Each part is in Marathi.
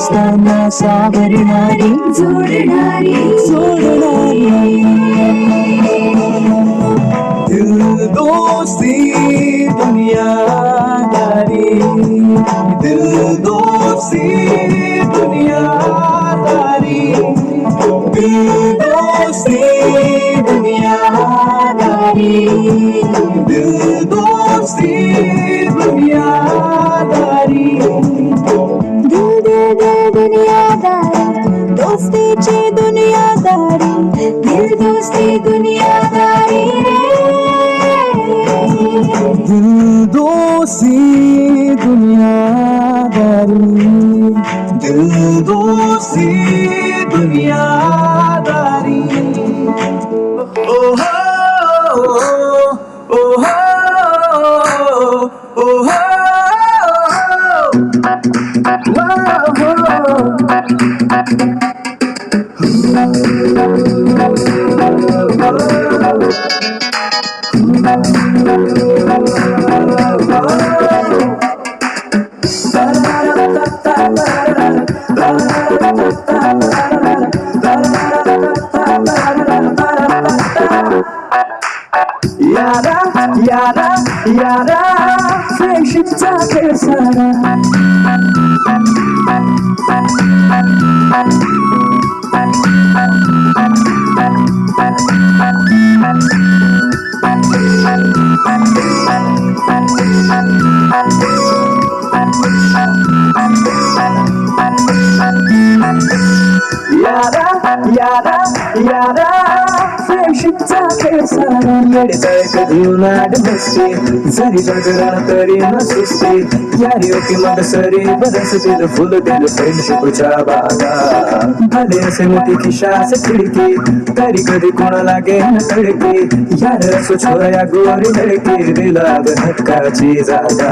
दोस्तांना सावरणारी जोडणारी दिल दोस्ती दुनियादारी दिल दोस्ती दुनियादारी दिल दोस्ती दुनियादारी दोस्तीची दुनियादारी दिल दोस्ती दुनियादारी दिल दोस्ती दुनियादारी दिल दोस्ती दुनियादारी. ओ Yara, yara, yara, friendship take sana. Yada, yada, yada. फ्रेंडशिपचा खेळ सारा येडे कधी उन्हाट बसते जरी जगरान तरी न सुचते यारी ओके मग सरी बरसतील फुल दिल फ्रेंडशिपच्या बागा भले असे मोठी खिशास खिडकी तरी कधी कोणा लागे न तडके यार असो छोया गोरी लडके दिला हक्काची जागा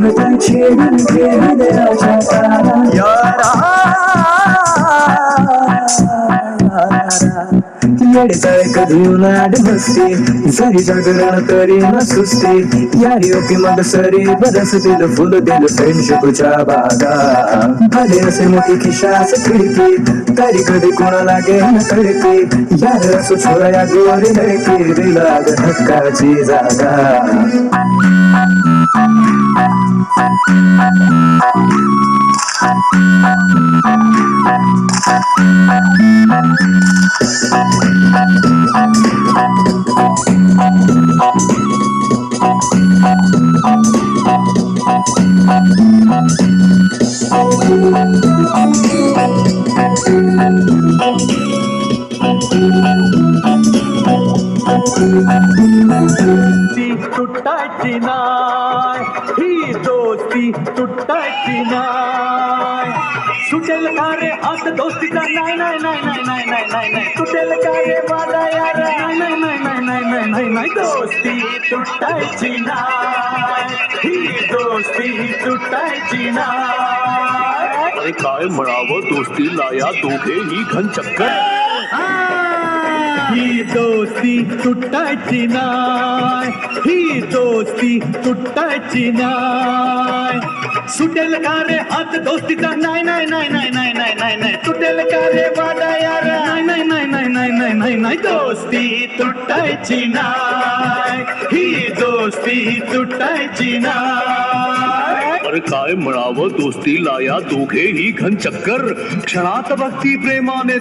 भक्तांची म्हणते हृदयाच्या येडताय कधी नाड बसते जरी जागरण तरी न सुस्ते यार योग्य मग सरी बरस दिल फुल दिल प्रेमशकुच्या बागा भले असे मोठी खिशास खिडकी तरी कधी कोणाला गेन खडके यार असो छोरा गोरी धडके दिला धक्काची जागा Thank you. कोई टुटा सुटेल कारे हाथ दोस्ती का नहीं नहीं नहीं नहीं नहीं नहीं नहीं नहीं टुटेल कारे वादा यार नहीं नहीं नहीं नहीं नहीं नहीं नहीं नहीं दोस्ती टूटा टुटा जीना ही दोस्ती टूटा टुटा जीना अरे काय मरावो दोस्ती लाया दोघे ही घन चक्कर ही दोस्ती तुटायची नाय ही दोस्ती टूटा नाय सुटेल का रे हात दोस्तीचा नाही नाही नाही नाही नाही नाही नाही नाही तुटेल का रे वाडा यार नाही नाही नाही नाही नाही नाही नाही नाही दोस्ती तुटायची नाही ही दोस्ती तुटायची नाही अरे काय म्हणावं दोस्तीला या दोघेही घन चक्कर क्षणात भक्ती प्रेमाने